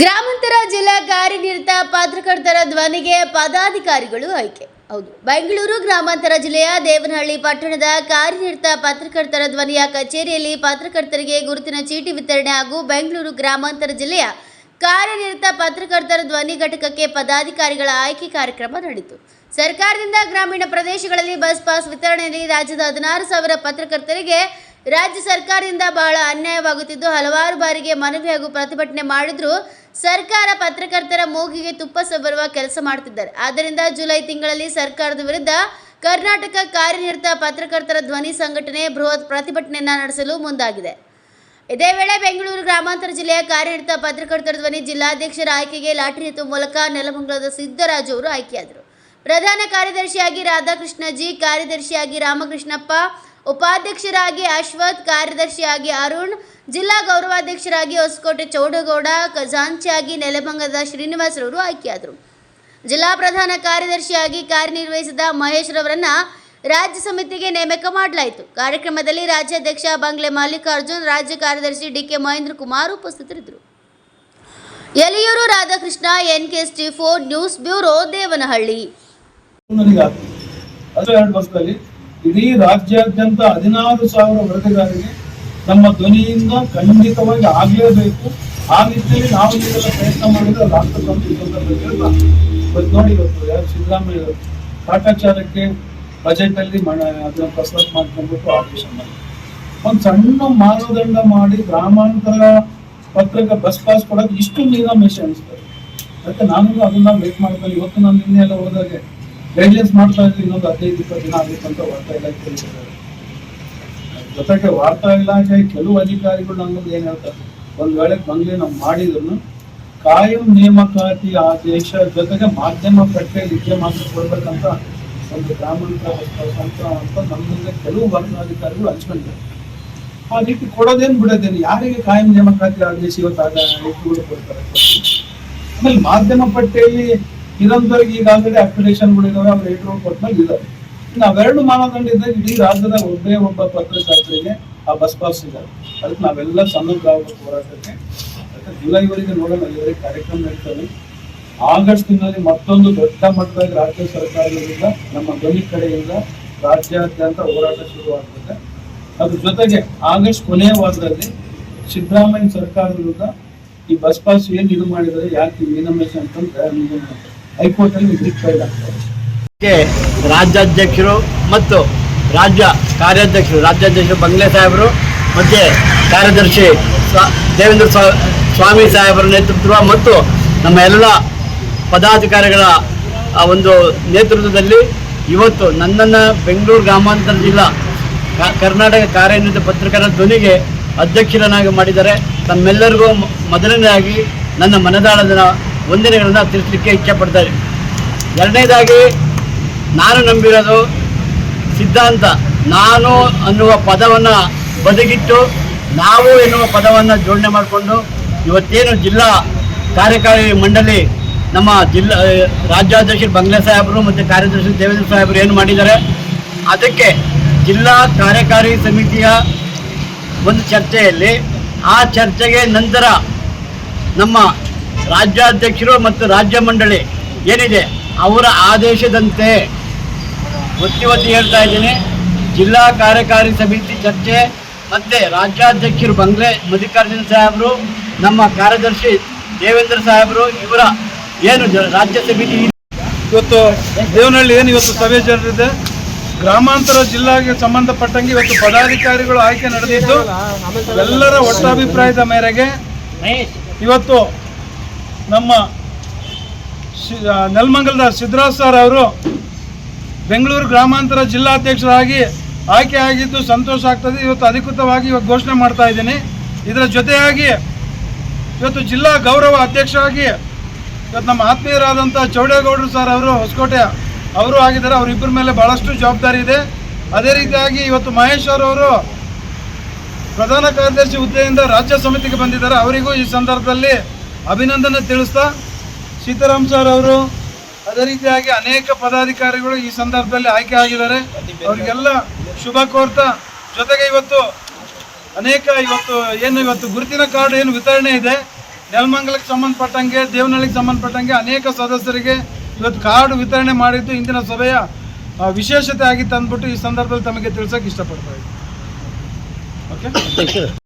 ಗ್ರಾಮಾಂತರ ಜಿಲ್ಲಾ ಕಾರ್ಯನಿರತ ಪತ್ರಕರ್ತರ ಧ್ವನಿಗೆ ಪದಾಧಿಕಾರಿಗಳು ಆಯ್ಕೆ. ಹೌದು, ಬೆಂಗಳೂರು ಗ್ರಾಮಾಂತರ ಜಿಲ್ಲೆಯ ದೇವನಹಳ್ಳಿ ಪಟ್ಟಣದ ಕಾರ್ಯನಿರತ ಪತ್ರಕರ್ತರ ಧ್ವನಿಯ ಕಚೇರಿಯಲ್ಲಿ ಪತ್ರಕರ್ತರಿಗೆ ಗುರುತಿನ ಚೀಟಿ ವಿತರಣೆ ಹಾಗೂ ಬೆಂಗಳೂರು ಗ್ರಾಮಾಂತರ ಜಿಲ್ಲೆಯ ಕಾರ್ಯನಿರತ ಪತ್ರಕರ್ತರ ಧ್ವನಿ ಘಟಕಕ್ಕೆ ಪದಾಧಿಕಾರಿಗಳ ಆಯ್ಕೆ ಕಾರ್ಯಕ್ರಮ ನಡೆಯಿತು. ಸರ್ಕಾರದಿಂದ ಗ್ರಾಮೀಣ ಪ್ರದೇಶಗಳಲ್ಲಿ ಬಸ್ ಪಾಸ್ ವಿತರಣೆಯಲ್ಲಿ ರಾಜ್ಯದ ಹದಿನಾರು ಸಾವಿರ ಪತ್ರಕರ್ತರಿಗೆ ರಾಜ್ಯ ಸರ್ಕಾರದಿಂದ ಬಹಳ ಅನ್ಯಾಯವಾಗುತ್ತಿದ್ದು ಹಲವಾರು ಬಾರಿಗೆ ಮನವಿ ಹಾಗೂ ಪ್ರತಿಭಟನೆ ಮಾಡಿದ್ರು ಸರ್ಕಾರ ಪತ್ರಕರ್ತರ ಮೂಗಿಗೆ ತುಪ್ಪ ಸವರುವ ಕೆಲಸ ಮಾಡುತ್ತಿದ್ದಾರೆ ಆದ್ದರಿಂದ ಜುಲೈ ತಿಂಗಳಲ್ಲಿ ಸರ್ಕಾರದ ವಿರುದ್ಧ ಕರ್ನಾಟಕ ಕಾರ್ಯನಿರತ ಪತ್ರಕರ್ತರ ಧ್ವನಿ ಸಂಘಟನೆ ಬೃಹತ್ ಪ್ರತಿಭಟನೆಯನ್ನು ನಡೆಸಲು ಮುಂದಾಗಿದೆ. ಇದೇ ವೇಳೆ ಬೆಂಗಳೂರು ಗ್ರಾಮಾಂತರ ಜಿಲ್ಲೆಯ ಕಾರ್ಯನಿರತ ಪತ್ರಕರ್ತರ ಧ್ವನಿ ಜಿಲ್ಲಾಧ್ಯಕ್ಷರ ಆಯ್ಕೆಗೆ ಲಾಟರಿ ಎತ್ತುವ ಮೂಲಕ ನೆಲಮಂಗಲದ ಸಿದ್ದರಾಜು ಅವರು ಆಯ್ಕೆಯಾದರು. ಪ್ರಧಾನ ಕಾರ್ಯದರ್ಶಿಯಾಗಿ ರಾಧಾಕೃಷ್ಣ ಜಿ ಕಾರ್ಯದರ್ಶಿಯಾಗಿ ರಾಮಕೃಷ್ಣಪ್ಪ ಉಪಾಧ್ಯಕ್ಷರಾಗಿ ಅಶ್ವಥ್, ಕಾರ್ಯದರ್ಶಿಯಾಗಿ ಅರುಣ್, ಜಿಲ್ಲಾ ಗೌರವಾಧ್ಯಕ್ಷರಾಗಿ ಹೊಸಕೋಟೆ ಚೌಡಗೌಡ, ಖಜಾಂಚಿಯಾಗಿ ನೆಲಮಂಗದ ಶ್ರೀನಿವಾಸರವರು ಆಯ್ಕೆಯಾದರು. ಜಿಲ್ಲಾ ಪ್ರಧಾನ ಕಾರ್ಯದರ್ಶಿಯಾಗಿ ಕಾರ್ಯನಿರ್ವಹಿಸಿದ ಮಹೇಶ್ ರವರನ್ನ ರಾಜ್ಯ ಸಮಿತಿಗೆ ನೇಮಕ ಮಾಡಲಾಯಿತು. ಕಾರ್ಯಕ್ರಮದಲ್ಲಿ ರಾಜ್ಯಾಧ್ಯಕ್ಷ ಬಂಗ್ಲೆ ಮಲ್ಲಿಕಾರ್ಜುನ್, ರಾಜ್ಯ ಕಾರ್ಯದರ್ಶಿ ಡಿ ಕೆ ಮಹೇಂದ್ರ ಕುಮಾರ್ ಉಪಸ್ಥಿತರಿದ್ದರು. Yaliyur Radhakrishna N K T four news bureau Devanahalli. ಇಡೀ ರಾಜ್ಯಾದ್ಯಂತ ಹದಿನಾರು ಸಾವಿರ ವರದಿಗಾರರಿಗೆ ನಮ್ಮ ಧ್ವನಿಯಿಂದ ಖಂಡಿತವಾಗಿ ಆಗಲೇಬೇಕು. ಆ ನಿಟ್ಟಿನಲ್ಲಿ ನಾವು ನೀವೆಲ್ಲ ಪ್ರಯತ್ನ ಮಾಡಿದ್ರೆ ರಾಷ್ಟ್ರ ಇವತ್ತು ನೋಡಿ ಇವತ್ತು ಯಾರು ಸಿದ್ದರಾಮಯ್ಯ ಕಾಟಾಚಾರಕ್ಕೆ ಬಜೆಟ್ ಅಲ್ಲಿ ಅದನ್ನ ಕಸರತ್ ಮಾಡ್ಕೊಂಡ್ಬಿಟ್ಟು ಆದೇಶ ಮಾಡಿ ಒಂದ್ ಸಣ್ಣ ಮಾನದಂಡ ಮಾಡಿ ಗ್ರಾಮಾಂತರ ಪತ್ರಕ ಬಸ್ ಪಾಸ್ ಕೊಡೋಕೆ ಇಷ್ಟು ನೀರಾಮೇಶ ಅನಿಸ್ತಾರೆ ಅದಕ್ಕೆ ನಾನು ಅದನ್ನ ವೇಟ್ ಮಾಡ್ಕೊಂಡು ಇವತ್ತು ನಾನು ನಿನ್ನೆ ಎಲ್ಲ ಹೋದಾಗೆ ಗೈಡ್ಲೈನ್ಸ್ ಮಾಡ್ತಾ ಇದ್ರೆ ಇನ್ನೊಂದು ಹದಿನೈದು, ಇಪ್ಪತ್ತು ದಿನ ಆಗುತ್ತೆ ಅಂತ ವಾರ್ತಾ ಇಲಾಖೆ ಜೊತೆಗೆ ವಾರ್ತಾ ಇಲಾಖೆ ಕೆಲವು ಅಧಿಕಾರಿಗಳು ನನ್ನದು ಏನ್ ಹೇಳ್ತಾರೆ, ಒಂದ್ ವೇಳೆ ಬಂಗ್ಲೆ ನಾವು ಮಾಡಿದ್ರು ಕಾಯಂ ನೇಮಕಾತಿ ಆದೇಶ ಜೊತೆಗೆ ಮಾಧ್ಯಮ ಪ್ರಕ್ರಿಯೆಯಲ್ಲಿ ಇದ್ದೇ ಮಾತ್ರ ಕೊಡ್ಬೇಕಂತ ಒಂದು ಗ್ರಾಮಾಂತರ ಅಂತ ನಮ್ಮಲ್ಲಿ ಕೆಲವು ವರ್ಗಾಧಿಕಾರಿಗಳು ಹಂಚ್ಕೊಂಡಿದ್ದಾರೆ. ಆ ರೀತಿ ಕೊಡೋದೇನ್ ಬಿಡೋದೇನು, ಯಾರಿಗೆ ಕಾಯಂ ನೇಮಕಾತಿ ಆದೇಶ ಇವತ್ತು ಆಗ ಕೊಡ್ತಾರೆ ಆಮೇಲೆ ಮಾಧ್ಯಮ ಪಟ್ಟಿಯಲ್ಲಿ ಇರೋಂಥವ್ರಿಗೆ ಈಗಾಗಲೇ ಅಪ್ಲಿಕೇಶನ್ಗಳು ಇದಾವೆ ಅವ್ರು ಏಟ್ರು ಕೊಟ್ಮೇಲೆ ಇದಾವೆ ಇನ್ನು ಅವೆರಡು ಮಾನದಂಡ ಇದ್ದಾಗ ಇಡೀ ರಾಜ್ಯದ ಒಬ್ಬೇ ಒಬ್ಬ ಪತ್ರಕರ್ತರಿಗೆ ಆ ಬಸ್ ಪಾಸ್ ಇದೆ ಅದಕ್ಕೆ ನಾವೆಲ್ಲ ಸನ್ನದ್ಧರಾಗಬೇಕು ಹೋರಾಟಕ್ಕೆ ಯಾಕಂದ್ರೆ ಜುಲೈವರೆಗೆ ನೋಡೋಣ ಇವರಿಗೆ ಕಾರ್ಯಕ್ರಮ ನಡೀತಾರೆ ಆಗಸ್ಟ್ ತಿಂಗಳಲ್ಲಿ ಮತ್ತೊಂದು ದೊಡ್ಡ ಮಟ್ಟದಲ್ಲಿ ರಾಜ್ಯ ಸರ್ಕಾರಗಳಿಂದ, ನಮ್ಮ ಧ್ವನಿ ಕಡೆಯಿಂದ ರಾಜ್ಯಾದ್ಯಂತ ಹೋರಾಟ ಶುರುವಾಗ್ತದೆ. ಅದ್ರ ಜೊತೆಗೆ ಆಗಸ್ಟ್ ಕೊನೆಯ ವಾರದಲ್ಲಿ ಸಿದ್ದರಾಮಯ್ಯ ಸರ್ಕಾರದ ವಿರುದ್ಧ ಈ ಬಸ್ ಪಾಸ್ ಏನು ಇದು ಮಾಡಿದರೆ ಯಾಕೆ ಮೀನಮೇಶ ಅಂತಂದ್ರೆ ಹೈಕೋರ್ಟ್ ರಾಜ್ಯಾಧ್ಯಕ್ಷರು ಮತ್ತು ರಾಜ್ಯ ಕಾರ್ಯಾಧ್ಯಕ್ಷರು, ರಾಜ್ಯಾಧ್ಯಕ್ಷರು ಬಂಗ್ಲೆ ಸಾಹೇಬರು, ಮತ್ತು ಕಾರ್ಯದರ್ಶಿ ದೇವೇಂದ್ರ ಸ್ವಾಮಿ ಸಾಹೇಬರ ನೇತೃತ್ವ ಮತ್ತು ನಮ್ಮ ಎಲ್ಲ ಪದಾಧಿಕಾರಿಗಳ ಒಂದು ನೇತೃತ್ವದಲ್ಲಿ ಇವತ್ತು ನನ್ನನ್ನು ಬೆಂಗಳೂರು ಗ್ರಾಮಾಂತರ ಜಿಲ್ಲಾ ಕರ್ನಾಟಕ ಕಾರ್ಯನಿರತ ಪತ್ರಕರ್ತರ ಧ್ವನಿಗೆ ಅಧ್ಯಕ್ಷರನ್ನಾಗಿ ಮಾಡಿದ್ದಾರೆ. ತಮ್ಮೆಲ್ಲರಿಗೂ ಮೊದಲನೇದಾಗಿ ನನ್ನ ಮನದಾಳದ ವಂದನೆಗಳನ್ನು ತಿಳಿಸಲಿಕ್ಕೆ ಇಚ್ಛಪಡ್ತಾರೆ. ಎರಡನೇದಾಗಿ ನಾನು ನಂಬಿರೋದು ಸಿದ್ಧಾಂತ, ನಾನು ಅನ್ನುವ ಪದವನ್ನು ಬದಿಗಿಟ್ಟು ನಾವು ಎನ್ನುವ ಪದವನ್ನು ಜೋಡಣೆ ಮಾಡಿಕೊಂಡು ಇವತ್ತೇನು ಜಿಲ್ಲಾ ಕಾರ್ಯಕಾರಿ ಮಂಡಳಿ ನಮ್ಮ ಜಿಲ್ಲಾ ರಾಜ್ಯಾಧ್ಯಕ್ಷ ರಾಜ್ಯಾಧ್ಯಕ್ಷರು ಬಂಗ್ಲೆ ಸಾಹೇಬರು ಮತ್ತು ಕಾರ್ಯದರ್ಶಿ ದೇವೇಂದ್ರ ಸಾಹೇಬರು ಏನು ಮಾಡಿದ್ದಾರೆ, ಅದಕ್ಕೆ ಜಿಲ್ಲಾ ಕಾರ್ಯಕಾರಿ ಸಮಿತಿಯ ಒಂದು ಚರ್ಚೆಯಲ್ಲಿ ಆ ಚರ್ಚೆಗೆ ನಂತರ ನಮ್ಮ ರಾಜ್ಯಾಧ್ಯಕ್ಷರು ಮತ್ತು ರಾಜ್ಯ ಮಂಡಳಿ ಏನಿದೆ? ಅವರ ಆದೇಶದಂತೆ ಒತ್ತಿ ಒತ್ತಿ ಹೇಳ್ತಾ ಇದ್ದೀನಿ ಜಿಲ್ಲಾ ಕಾರ್ಯಕಾರಿ ಸಮಿತಿ ಚರ್ಚೆ ಮತ್ತೆ ರಾಜ್ಯಾಧ್ಯಕ್ಷರು ಬಂಗ್ಲೆ ಮಲ್ಲಿಕಾರ್ಜುನ ಸಾಹೇಬರು ನಮ್ಮ ಕಾರ್ಯದರ್ಶಿ ದೇವೇಂದ್ರ ಸಾಹೇಬರು ಇವರ ಏನು ರಾಜ್ಯ ಸಮಿತಿ ಇವತ್ತು ದೇವನಹಳ್ಳಿ ಏನು ಇವತ್ತು ಸಭೆ ಜರುಗಿದೆ? ಗ್ರಾಮಾಂತರ ಜಿಲ್ಲೆಗೆ ಸಂಬಂಧಪಟ್ಟಂಗೆ ಇವತ್ತು ಪದಾಧಿಕಾರಿಗಳು ಆಯ್ಕೆ ನಡೆದಿದ್ದು ಎಲ್ಲರ ಒಟ್ಟಾಭಿಪ್ರಾಯದ ಮೇರೆಗೆ ಇವತ್ತು ನಮ್ಮ ನೆಲಮಂಗಲದ ಸಿದ್ದರಾಜ್ ಸರ್ ಅವರು ಬೆಂಗಳೂರು ಗ್ರಾಮಾಂತರ ಜಿಲ್ಲಾಧ್ಯಕ್ಷರಾಗಿ ಆಯ್ಕೆ ಆಗಿದ್ದು ಸಂತೋಷ ಆಗ್ತದೆ. ಇವತ್ತು ಅಧಿಕೃತವಾಗಿ ಇವತ್ತು ಘೋಷಣೆ ಮಾಡ್ತಾ ಇದ್ದೀನಿ. ಇದರ ಜೊತೆಯಾಗಿ ಇವತ್ತು ಜಿಲ್ಲಾ ಗೌರವ ಅಧ್ಯಕ್ಷರಾಗಿ ಇವತ್ತು ನಮ್ಮ ಆತ್ಮೀಯರಾದಂಥ ಚೌಡೇಗೌಡರು ಸರ್ ಅವರು, ಹೊಸಕೋಟೆ ಅವರು ಆಗಿದ್ದಾರೆ. ಅವರಿಬ್ಬರ ಮೇಲೆ ಭಾಳಷ್ಟು ಜವಾಬ್ದಾರಿ ಇದೆ. ಅದೇ ರೀತಿಯಾಗಿ ಇವತ್ತು ಮಹೇಶ್ ಅವರು ಪ್ರಧಾನ ಕಾರ್ಯದರ್ಶಿ ಹುದ್ದೆಯಿಂದ ರಾಜ್ಯ ಸಮಿತಿಗೆ ಬಂದಿದ್ದಾರೆ. ಅವರಿಗೂ ಈ ಸಂದರ್ಭದಲ್ಲಿ ಅಭಿನಂದನೆ ತಿಳಿಸ್ತಾ ಸೀತಾರಾಮ್ ಸರ್ ಅವರು ಅದೇ ರೀತಿಯಾಗಿ ಅನೇಕ ಪದಾಧಿಕಾರಿಗಳು ಈ ಸಂದರ್ಭದಲ್ಲಿ ಆಯ್ಕೆ ಆಗಿದ್ದಾರೆ. ಅವರಿಗೆಲ್ಲ ಶುಭ ಕೋರ್ತಾ. ಜೊತೆಗೆ ಇವತ್ತು ಅನೇಕ ಇವತ್ತು ಏನು ಇವತ್ತು ಗುರುತಿನ ಕಾರ್ಡ್ ಏನು ವಿತರಣೆ ಇದೆ. ನೆಲಮಂಗಲಕ್ಕೆ ಸಂಬಂಧಪಟ್ಟಂಗೆ, ದೇವನಹಳ್ಳಿಗೆ ಸಂಬಂಧಪಟ್ಟಂಗೆ ಅನೇಕ ಸದಸ್ಯರಿಗೆ ಇವತ್ತು ಕಾರ್ಡ್ ವಿತರಣೆ ಮಾಡಿದ್ದು ಇಂದಿನ ಸಭೆಯ ವಿಶೇಷತೆ ಆಗಿತ್ತು ಅಂದ್ಬಿಟ್ಟು ಈ ಸಂದರ್ಭದಲ್ಲಿ ತಮಗೆ ತಿಳಿಸೋಕೆ ಇಷ್ಟಪಡ್ತಾ ಇದ್ದೀನಿ. ಓಕೆ?